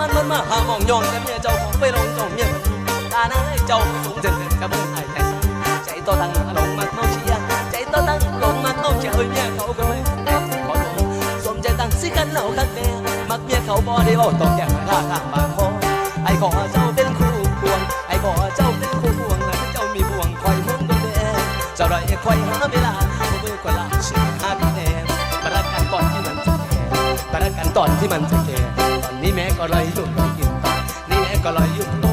มันมันมาหามองยอมแต่เมียเจ้าของไปลงเจ้าเมียคนนี้ตาหน้าเจ้าสูงจนเดินกระเบื้องไอ้ใจสั่นใจโตตั้งลงมักเมาเชียร์ใจโตตั้งลงมักเมาเชียร์เฮ้ยเมียเขาก็เลยขอโทษสมใจตั้งสิกันเหล่าคักแน่มักเมียเขาบ่ได้บอกตอกแก้มข้าข้างบางคอไอ้ขอเจ้าเป็นคู่ควงไอ้ขอเจ้าเป็นคู่ควงนะเจ้ามีบ่วงคอยมุ่งดูแลเจ้าไรคอยหาเวลาเมื่อคนละเสียหาพี่แน่มารักกันก่อนที่มันจะแก่มารักกันตอนที่มันจะแก่ แน่ก็ลอยอยู่ก็กินตานี่แน่ก็ลอยอยู่